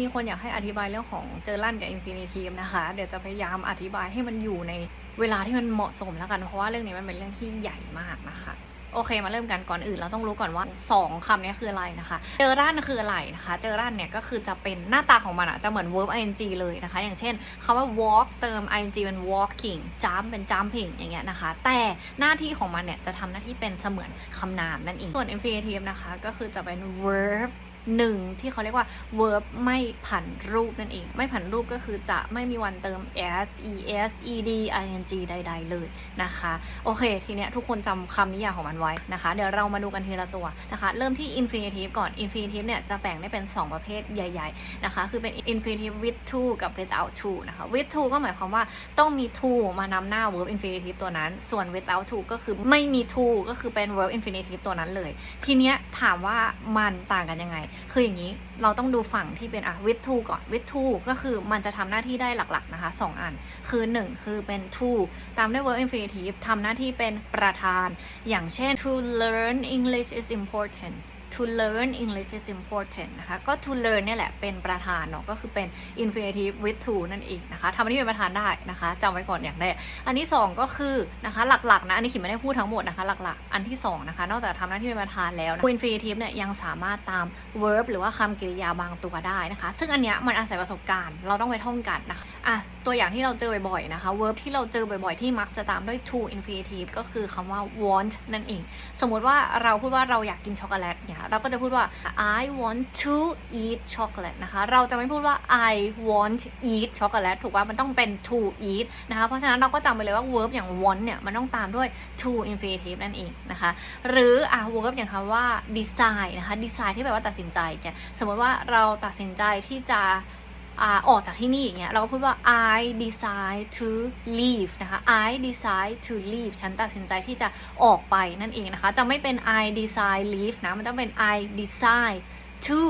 มีคนอยากให้อธิบายเรื่องของเจอรันกับ infinitive นะคะ เดี๋ยวจะพยายามอธิบายให้มันอยู่ในเวลาที่มันเหมาะสมแล้วกัน เพราะว่าเรื่องนี้มันเป็นเรื่องที่ใหญ่มากนะคะโอเคมาเริ่มกันก่อนอื่นเราต้องรู้ก่อนว่า 2คำนี้คืออะไรนะคะ เจอรันคืออะไรนะคะ เจอรันเนี่ยก็คือจะเป็นหน้าตาของมันอะจะเหมือน verb ing เลยนะคะ อย่างเช่นคำว่า walk เติม ing เป็น walking jump เป็น jumping อย่างเงี้ยนะคะ แต่หน้าที่ของมันเนี่ยจะทำหน้าที่เป็นเสมือนคำนามนั่นเอง ส่วน infinitive นะคะก็คือจะเป็น verb หนึ่งที่เขาเรียกว่า verb ไม่ผันรูปนั่นเอง ไม่ผันรูปก็คือจะไม่มีวันเติม s es ed ing ใด ๆ เลยนะคะ โอเค ทีเนี้ยทุกคนจำคำนิยามของมันไว้นะคะ เดี๋ยวเรามาดูกันทีละตัวนะคะ เริ่มที่ infinitive ก่อน infinitive เนี่ยจะแบ่งได้เป็น 2 ประเภทใหญ่ ๆ นะคะ คือเป็น infinitive with to กับ without to นะคะ with to ก็หมายความว่าต้องมี to มานำหน้า verb infinitive ตัวนั้น ส่วน without to ก็คือไม่มี to ก็คือเป็น verb infinitive ตัวนั้นเลย ทีเนี้ยถามว่ามันต่างกันยังไงคืออย่างนี้เราต้องดูฝั่งที่เป็นอะ with to ก่อน with to ก็คือมันจะทำหน้าที่ได้หลักๆนะคะ 2 อัน คือ 1 คือเป็น to ตามด้วย verb infinitive ทำหน้าที่เป็นประธาน อย่างเช่น to learn English is important to learn English is important นะคะ ก็ to learn เนี่ยแหละเป็นประธานเนาะก็คือเป็น infinitive with to นั่นเองนะคะทำน้าที่เป็นประธานได้นะคะจำไว้ก่อนอย่างแรกอันที่ 2 ก็คือนะคะหลักๆนะอันนี้ขิมไม่ได้พูดทั้งหมดนะคะหลักๆ อันที่ 2 นะคะ นอกจากทำหน้าที่เป็นประธานแล้วนะ infinitive เนี่ยยังสามารถตาม verb หรือว่าคำกริยาบางตัวได้นะคะ ซึ่งอันเนี้ยมันอาศัยประสบการณ์ เราต้องไปท่องกันนะคะอะตัวอย่างที่เราเจอบ่อยๆนะคะ verb ที่เราเจอบ่อยๆ ที่มักจะตามด้วย to infinitive ก็คือคำว่า want นั่นเอง สมมติว่าเราพูดว่าเราอยากกินช็อกโกแลตเนี่ยเราก็จะพูดว่า I want to eat chocolate นะคะ เราจะไม่พูดว่า I want eat chocolate ถูกว่ามันต้องเป็น to eat นะคะ เพราะฉะนั้นเราก็จำไปเลยว่า verb อย่าง want เนี่ย มันต้องตามด้วย to infinitive นั่นเองนะคะ หรืออะ verb อย่างคำว่า decide นะคะ decide ที่แปลว่าตัดสินใจเนี่ย สมมติว่าเราตัดสินใจที่จะ อ่าออกจากที่นี่อย่างเงี้ยเราก็พูดว่า I decide to leave นะคะ I decide to leave ฉันตัดสินใจที่จะออกไปนั่นเองนะคะ จะไม่เป็น I decide leave นะ มันต้องเป็น I decide to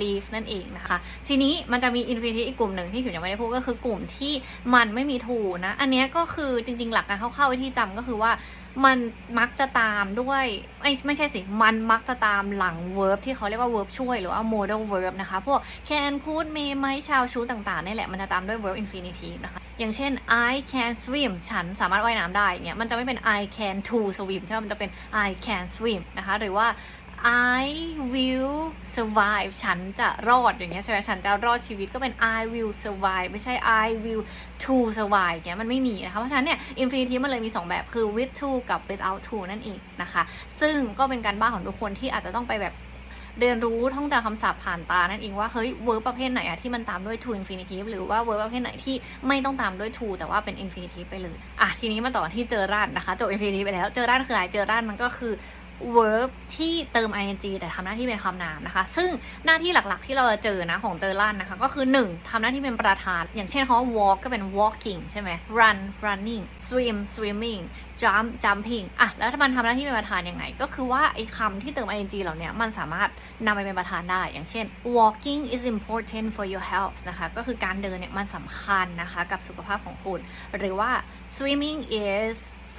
leave นั่นเองนะคะ ทีนี้มันจะมี infinitive อีกกลุ่มหนึ่งที่ขิมยังไม่ได้พูดก็คือกลุ่มที่มันไม่มี to นะ อันนี้ก็คือจริง ๆ หลักการคร่าวๆวิธีจำก็คือว่ามันมักจะตามด้วยไม่ไม่ใช่สิ มันมักจะตามหลัง verb ที่เขาเรียกว่า verb ช่วยหรือว่า modal verb นะคะ พวก can could may might shall should ต่างๆนี่แหละ มันจะตามด้วย verb infinitive นะคะ อย่างเช่น I can swim ฉันสามารถว่ายน้ำได้เนี่ยมันจะไม่เป็น I can to swim ใช่ไหมมันจะเป็น I can swim นะคะ หรือว่า I will survive ฉันจะรอดอย่างเงี้ยใช่ไหมฉันจะรอดชีวิตก็เป็น I will survive ไม่ใช่ I will to survive อย่างเงี้ยมันไม่มีนะคะ เพราะฉะนั้นเนี่ย infinitive มันเลยมี 2 แบบคือ with to กับ without to นั่นเองนะคะ ซึ่งก็เป็นการบ้านของทุกคนที่อาจจะต้องไปแบบเรียนรู้ท่องจำคำศัพท์ผ่านตานั่นเองว่า เฮ้ย verb ประเภทไหนอะที่มันตามด้วย to infinitive หรือว่า verb ประเภทไหนที่ไม่ต้องตามด้วย to แต่ว่าเป็น infinitive ไปเลย อะ ทีนี้มาต่อที่เจอรันนะคะจบ infinitive ไปแล้ว เจอรันคืออะไรเจอรันมันก็คือ verb ที่เติม ing แต่ทำหน้าที่เป็นคำนามนะคะ ซึ่งหน้าที่หลักๆ ที่เราจะเจอนะของเจอรันนะคะก็คือ 1ทำหน้าที่เป็นประธาน อย่างเช่นคำว่า walk ก็เป็น walking ใช่ไหม run running swim swimming jump jumping อะแล้วถ้ามันทำหน้าที่เป็นประธานยังไง ก็คือว่าไอ้คำที่เติม ing เหล่านี้มันสามารถนำไปเป็นประธานได้ อย่างเช่น walking is important for your health นะคะก็คือการเดินเนี่ยมันสำคัญนะคะกับสุขภาพของคุณ หรือว่า swimming is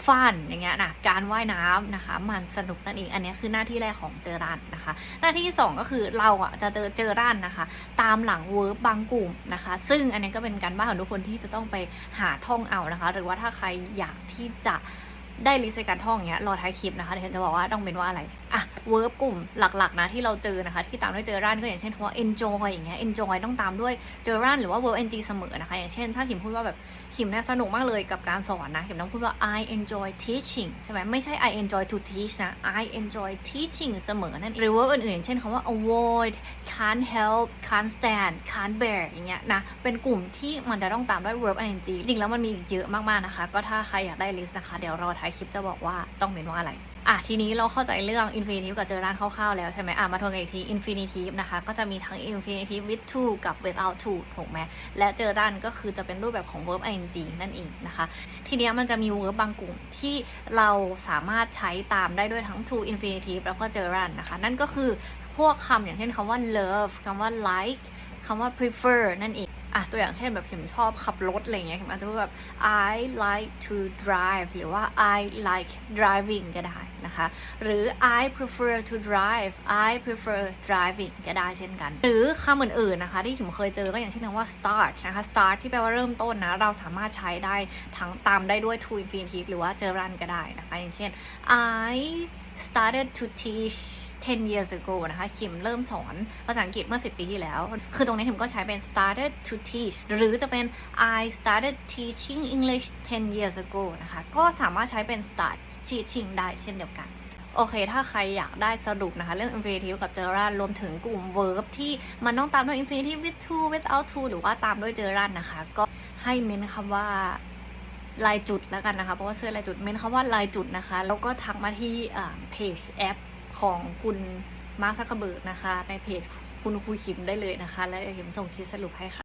ฟันอย่างเงี้ยนะการว่ายน้ำนะคะ มันสนุกนั่นเองอันนี้คือหน้าที่แรกของเจอรันนะคะ หน้าที่ที่สองก็คือเราอะจะเจอเจอรันนะคะ ตามหลังเวิร์บบางกลุ่มนะคะ ซึ่งอันนี้ก็เป็นการบ้านของทุกคนที่จะต้องไปหาท่องเอานะคะ หรือว่าถ้าใครอยากที่จะ ได้ลิสต์การท่องอย่างเงี้ยรอท้ายคลิปนะคะเดี๋ยวฉันจะบอกว่าต้องเป็นว่าอะไรอะเวิร์บกลุ่มหลักๆนะที่เราเจอนะคะ ที่ตามด้วยเจอรันก็อย่างเช่นคำว่า enjoy อย่างเงี้ย enjoy ต้องตามด้วยเจอรันหรือว่า verb ing เสมอนะคะ อย่างเช่น ถ้าขิมพูดว่าแบบขิมเนี่ยสนุกมากเลยกับการสอนนะขิมต้องพูดว่า I enjoy teaching ใช่ไหมไม่ใช่ I enjoy to teach นะ I enjoy teaching เสมอนั่นเองหรือว่าอื่นๆเช่นคำว่า avoid can't help can't stand can't bear อย่างเงี้ยนะเป็นกลุ่มที่มันจะต้องตามด้วย verb ing จริงแล้วมันมีเยอะมากๆนะคะ ก็ถ้าใครอยากได้ลิสต์นะคะเดี๋ยวรอท้ายคลิปจะบอกว่าต้องเป็นว่าอะไรอะทีนี้เราเข้าใจเรื่อง infinitive กับเจอรันคร่าวๆแล้วใช่ไหมอะมาทวนกันอีกที infinitive นะคะ ก็จะมีทั้ง infinitive with to กับ without to ถูกไหมและเจอรันก็คือจะเป็นรูปแบบของ verb ing นั่นเองนะคะ ทีนี้มันจะมี verb บางกลุ่มที่เราสามารถใช้ตามได้ด้วยทั้ง to infinitive แล้วก็เจอรันนะคะ นั่นก็คือพวกคำอย่างเช่นคำว่า love คำว่า like คำว่า prefer นั่นเอง อะตัวอย่างเช่นแบบเข็มชอบขับรถอะไรเงี้ยเข็มอาจจะพูดแบบ I like to drive หรือว่า I like driving ก็ได้นะคะ หรือ I prefer to drive I prefer driving ก็ได้เช่นกัน หรือคำอื่นๆนะคะ ที่เข็มเคยเจอก็อย่างเช่นคำว่า start นะคะ start ที่แปลว่าเริ่มต้นนะ เราสามารถใช้ได้ทั้งตามได้ด้วย to infinitive หรือว่าเจอรันก็ได้นะคะ อย่างเช่น I started to teach 10 years ago นะคะคิมเริ่มสอนภาษาอังกฤษเมื่อ 10 ปีที่แล้ว คือตรงนี้คิมก็ใช้เป็น started to teach หรือจะเป็น I started teaching English 10 years ago นะคะ ก็สามารถใช้เป็น start teaching ได้เช่นเดียวกันโอเค ถ้าใครอยากได้สรุปนะคะ เรื่อง infinitive กับ gerund รวมถึงกลุ่ม verb ที่มันต้องตามด้วย infinitive with to without to หรือว่าตามด้วย gerund นะคะ ก็ให้เมนคำว่าลายจุดแล้วกันนะคะ เพราะว่าเสื้อลายจุด เมนคำว่าลายจุดนะคะ แล้วก็ทักมาที่เพจแอป ของคุณมาร์คซักเบิร์กนะคะ ในเพจคุณคุยขิมได้เลยนะคะ และเดี๋ยวเข็มส่งทีสรุปให้ค่ะ